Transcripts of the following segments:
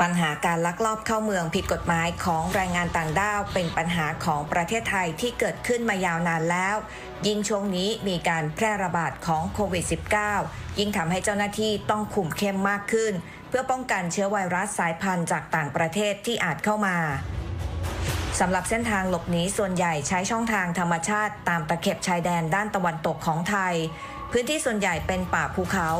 ปัญหาการลักลอบเข้าเมืองผิดกฎหมายของแรงงานต่างด้าว เป็นปัญหาของประเทศไทยที่เกิดขึ้นมายาวนานแล้ว ยิ่งช่วงนี้มีการแพร่ระบาดของโควิด -19 ยิ่งทำให้เจ้าหน้าที่ต้องคุมเข้มมากขึ้น เพื่อป้องกันเชื้อไวรัสสายพันธุ์จากต่างประเทศที่อาจเข้ามาสำหรับเส้นทางหลบหนีส่วนใหญ่ใช้ช่องทางธรรมชาติตามตะเข็บชายแดนด้านตะวันตกของไทย พื้นที่ส่วนใหญ่เป็นป่าภูเขา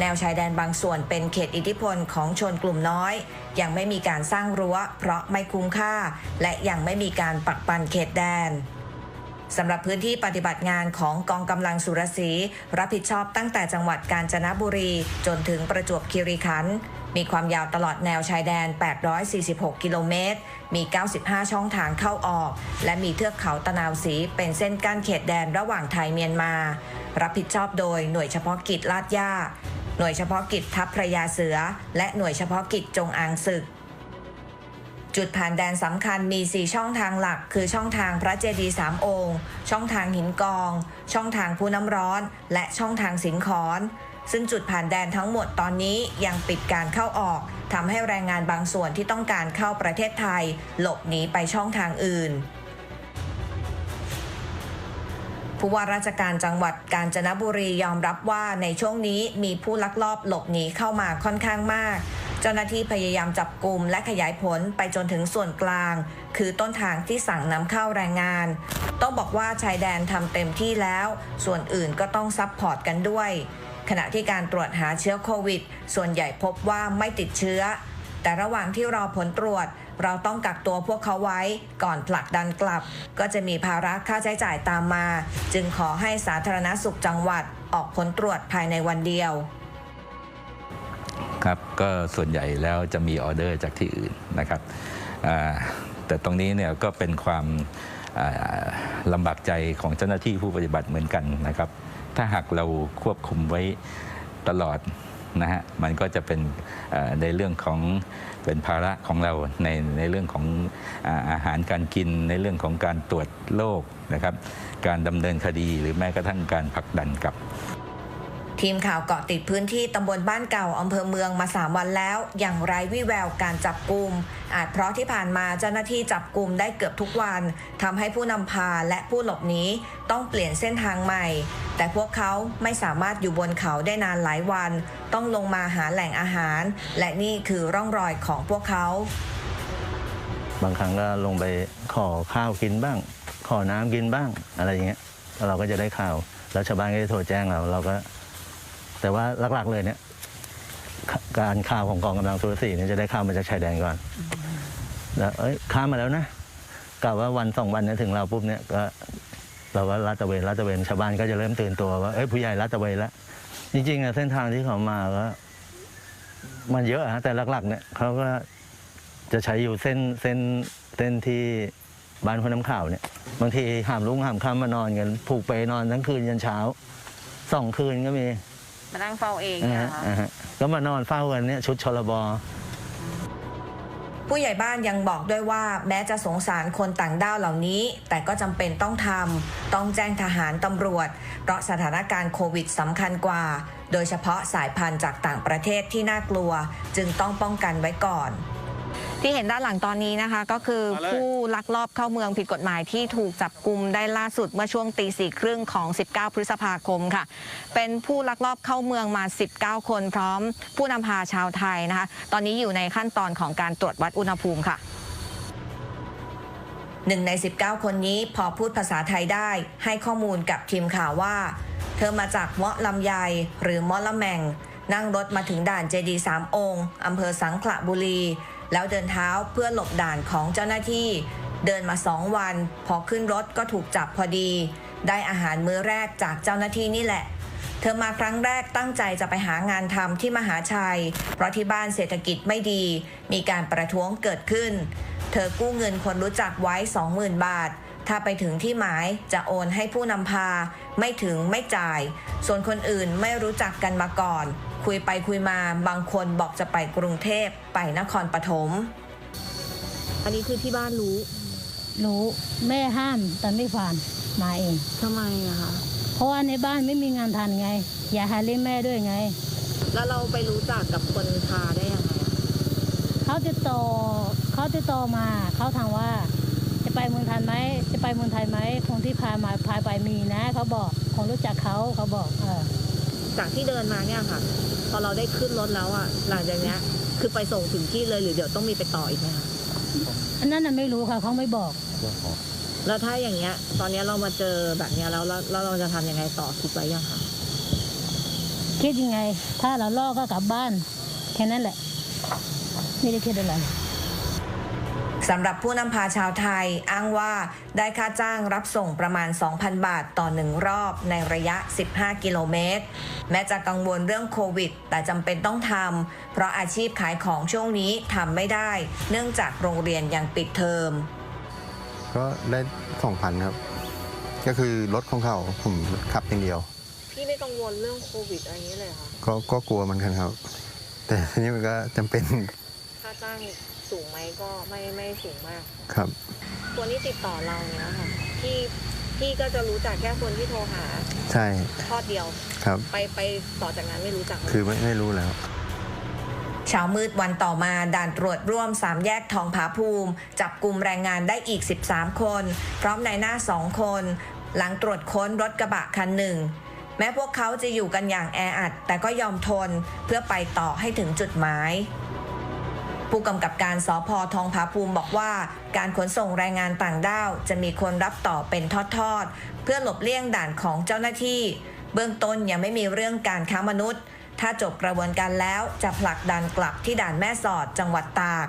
แนวชายแดนบางส่วนเป็นเขตอิทธิพลของชนกลุ่มน้อย ยังไม่มีการสร้างรั้ว เพราะไม่คุ้มค่า และยังไม่มีการปักปันเขตแดนสำหรับพื้นที่ปฏิบัติงานของกองกำลังสุรศรีรับผิดชอบตั้งแต่จังหวัดกาญจนบุรี จนถึงประจวบคีรีขันธ์ มีความยาวตลอดแนวชายแดน 846 กิโลเมตร มี 95 ช่องทางเข้าออก และมีเทือกเขาตะนาวสีเป็นเส้นกั้นเขตแดนระหว่างไทยเมียนมา รับผิดชอบโดยหน่วยเฉพาะกิจลาดย่า หน่วยเฉพาะกิจทัพพระยาเสือ และหน่วยเฉพาะกิจจงอางศึกจุดผ่านแดนสำคัญมี 4 ช่องทางหลัก คือช่องทางพระเจดีย์สามองค์ ช่องทางหินกอง ช่องทางผู้น้ำร้อน และช่องทางสินขอน ซึ่งจุดผ่านแดนทั้งหมดตอนนี้ยังปิดการเข้าออกทำให้แรงงานบางส่วนที่ต้องการเข้าประเทศไทย หลบหนีไปช่องทางอื่นผู้ว่าราชการจังหวัดกาญจนบุรียอมรับว่าในช่วงนี้มีผู้ลักลอบหลบหนีเข้ามาค่อนข้างมาก เจ้าหน้าที่พยายามจับกลุ่มและขยายผลไปจนถึงส่วนกลาง คือต้นทางที่สั่งนำเข้าแรงงาน ต้องบอกว่าชายแดนทำเต็มที่แล้ว ส่วนอื่นก็ต้องซับพอร์ตกันด้วย ขณะที่การตรวจหาเชื้อโควิด ส่วนใหญ่พบว่าไม่ติดเชื้อ แต่ระหว่างที่รอผลตรวจ เราต้องกักตัวพวกเขาไว้ก่อนผลักดันกลับ ก็จะมีภาระค่าใช้จ่ายตามมา จึงขอให้สาธารณสุขจังหวัดออกผลตรวจภายในวันเดียวครับก็ส่วนใหญ่แล้วจะมีออเดอร์จากที่อื่นนะครับแต่ตรงนี้เนี่ยก็เป็นความลำบากใจของเจ้าหน้าที่ผู้ปฏิบัติเหมือนกันนะครับ ถ้าหากเราควบคุมไว้ตลอดนะฮะมันก็จะเป็นในเรื่องของเป็นภาระของเราในในเรื่องของอาหารการกิน ในเรื่องของการตรวจโรคนะครับ การดำเนินคดีหรือแม้กระทั่งการผลักดันกับ ทีมข่าวเกาะติดพื้นที่ตำบลบ้านเก่าอำเภอเมืองมา3วันแล้ว อย่างไร้วี่แววการจับกลุ่มอาจเพราะที่ผ่านมาเจ้าหน้าที่จับกลุ่มได้เกือบทุกวันทำให้ผู้นำพาและผู้หลบหนีต้องเปลี่ยนเส้นทางใหม่ แต่พวกเขาไม่สามารถอยู่บนเขาได้นานหลายวัน ต้องลงมาหาแหล่งอาหาร และนี่คือร่องรอยของพวกเขา บางครั้งก็ลงไปขอข้าวกินบ้าง ขอน้ำกินบ้างอะไรอย่างเงี้ยแล้วเราก็จะได้ข่าว แล้วชาวบ้านก็จะโทรแจ้งเราเราก็ แต่ว่าหลักๆเลยเนี่ย การข่าวของกองกำลังสุรศรีเนี่ยจะได้ข่าวมาจากชายแดนก่อนแล้วเอ้ยข้ามมาแล้วนะกะว่าวันสองวันนี้ถึงเราปุ๊บเนี่ยก็เราก็ลาดตะเวนลาดตะเวนชาวบ้านก็จะเริ่มตื่นตัวว่าเอ้ยผู้ใหญ่ลาดตะเวนแล้วจริงๆอะเส้นทางที่เขามาก็มันเยอะอะฮะแต่หลักๆ เนี่ยเขาก็จะใช้อยู่เส้นเส้นเส้นที่บ้านพน้ำข่าวเนี่ย บางทีหามลุงหามค่ำมานอนกันผูกไปนอนทั้งคืนยันเช้าสองคืนก็มี มานั่งเฝ้าเองอ่าเนี่ยฮะเหรออ่าคะฮะก็มานอนเฝ้ากันเนี่ยชุดชลบ ผู้ใหญ่บ้านยังบอกด้วยว่า แม้จะสงสารคนต่างด้าวเหล่านี้ แต่ก็จำเป็นต้องทำต้องแจ้งทหารตำรวจ เพราะสถานการณ์โควิดสำคัญกว่า โดยเฉพาะสายพันธุ์จากต่างประเทศที่น่ากลัว จึงต้องป้องกันไว้ก่อน ที่เห็นด้านหลังตอนนี้นะคะ ก็คือผู้ลักลอบเข้าเมืองผิดกฎหมายที่ถูกจับกลุ่มได้ล่าสุดเมื่อช่วงตีสี่ครึ่งของ 19 พฤษภาคมค่ะ เป็นผู้ลักลอบเข้าเมืองมา 19 คนพร้อม ผู้นำพาชาวไทยนะคะ ตอนนี้อยู่ในขั้นตอนของการตรวจวัดอุณหภูมิค่ะหนึ่งใน 19 คนนี้พอพูดภาษาไทยได้ให้ข้อมูลกับทีมข่าวว่า เธอมาจากเมาะลำไยหรือเมาะละแมง นั่งรถมาถึงด่านเจดีสามองค์อำเภอสังขละบุรี แล้วเดินเท้าเพื่อหลบด่านของเจ้าหน้าที่ เดินมาสองวัน พอขึ้นรถก็ถูกจับพอดี ได้อาหารมื้อแรกจากเจ้าหน้าที่นี่แหละ เธอมาครั้งแรกตั้งใจจะไปหางานทำที่มหาชัย เพราะที่บ้านเศรษฐกิจไม่ดี มีการประท้วงเกิดขึ้น เธอกู้เงินคนรู้จักไว้ 20,000 บาทถ้าไปถึงที่หมายจะโอนให้ผู้นำพา ไม่ถึงไม่จ่าย ส่วนคนอื่นไม่รู้จักกันมาก่อน คุยไปคุยมาบางคนบอกจะไปกรุงเทพไปนครปฐมอันนี้คือที่บ้านรู้ รู้แม่ห้ามแต่ไม่ผ่านมาเองทำไมอะคะเพราะว่าในบ้านไม่มีงานทานไง อย่าหาเลี้ยงแม่ด้วยไง แล้วเราไปรู้จักกับคนพาได้ยังไงถ้าเขาติดต่อเขาติดต่อมาเขาถามว่า จะไปเมืองไทยไหมจะไปเมืองไทยไหมคนที่พามาพาไปมีนะเขาบอกคนรู้จักเขาเขาบอกเออ จากที่เดินมาเนี่ยค่ะ พอเราได้ขึ้นรถแล้วอะหลังจากเนี้ย คือไปส่งถึงที่เลยหรือเดี๋ยวต้องมีไปต่ออีกไหมคะอันนั้นน่ะไม่รู้ค่ะเขาไม่บอก แล้วถ้าอย่างเงี้ย ตอนเนี้ยเรามาเจอแบบเนี้ยแล้วแล้วแล้วเราจะทำยังไงต่อคิดไว้ยังคะคิดยังไง ถ้าเราลอกก็กลับบ้าน แค่นั้นแหละ ไม่ได้คิดอะไร สำหรับผู้นำพาชาวไทยอ้างว่าได้ค่าจ้างรับส่งประมาณ 2,000 บาทต่อหนึ่งรอบในระยะ 15 กิโลเมตร แม้จะกังวลเรื่องโควิด แต่จำเป็นต้องทำเพราะอาชีพขายของช่วงนี้ทำไม่ได้ เนื่องจากโรงเรียนยังปิดเทอม ก็ได้สองพันครับ ก็คือรถของเขาผมขับอย่างเดียว พี่ไม่กังวลเรื่องโควิดอะไรนี้เลยค่ะก็ก็กลัวเหมันกันครับ แต่ทีนี้มันก็จำเป็น ค่าจ้าง สูงไหมก็ไม่ไม่สูงมาก ครับ ตัวนี้ติดต่อเราเนี้ยค่ะพี่พี่ก็จะรู้จักแค่คนที่โทรหาใช่ทอดเดียวครับ ไปไปต่อจากนั้นไม่รู้จักเลยคือไม่ไม่รู้แล้วเช้ามืดวันต่อมาด่านตรวจร่วม 3 แยกทองผาภูมิ จับกลุ่มแรงงานได้อีก 13 คน พร้อมนายหน้า 2 คน หลังตรวจค้นรถกระบะคันหนึ่ง แม้พวกเขาจะอยู่กันอย่างแออัด แต่ก็ยอมทนเพื่อไปต่อให้ถึงจุดหมาย ผู้กำกับการสอพอทองผาภูมิบอกว่า การขนส่งแรงงานต่างด้าว จะมีคนรับต่อเป็นทอดๆ เพื่อหลบเลี่ยงด่านของเจ้าหน้าที่ เบื้องต้นยังไม่มีเรื่องการค้ามนุษย์ ถ้าจบกระบวนการแล้วจะผลักดันกลับที่ด่านแม่สอดจังหวัดตาก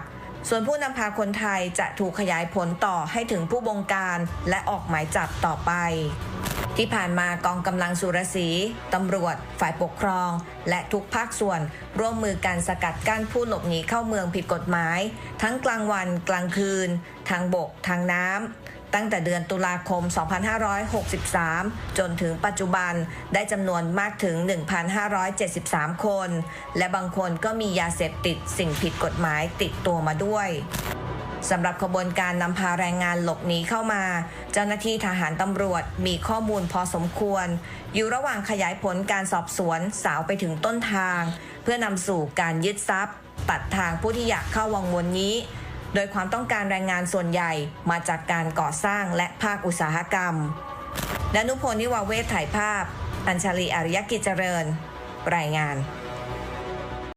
ส่วนผู้นำพาคนไทยจะถูกขยายผลต่อให้ถึงผู้บงการและออกหมายจับต่อไปที่ผ่านมากองกำลังสุรศีตำรวจ ฝ่ายปกครอง และทุกภาคส่วน ร่วมมือการสกัดกั้นผู้หลบหนีเข้าเมืองผิดกฎหมาย ทั้งกลางวันกลางคืน ทางบก ทางน้ำ ตั้งแต่เดือนตุลาคม 2563 จนถึงปัจจุบันได้จำนวนมากถึง 1,573 คน และบางคนก็มียาเสพติดสิ่งผิดกฎหมายติดตัวมาด้วยสำหรับขบวนการนำพาแรงงานหลบหนีเข้ามา เจ้าหน้าที่ทหารตำรวจมีข้อมูลพอสมควร อยู่ระหว่างขยายผลการสอบสวนสาวไปถึงต้นทาง เพื่อนำสู่การยึดทรัพย์ ตัดทางผู้ที่อยากเข้าวังวนนี้ โดยความต้องการแรงงานส่วนใหญ่มาจากการก่อสร้างและภาคอุตสาหกรรมดนุพลนิวาเวศถ่ายภาพ อัญชลีอารยกิจเจริญ รายงาน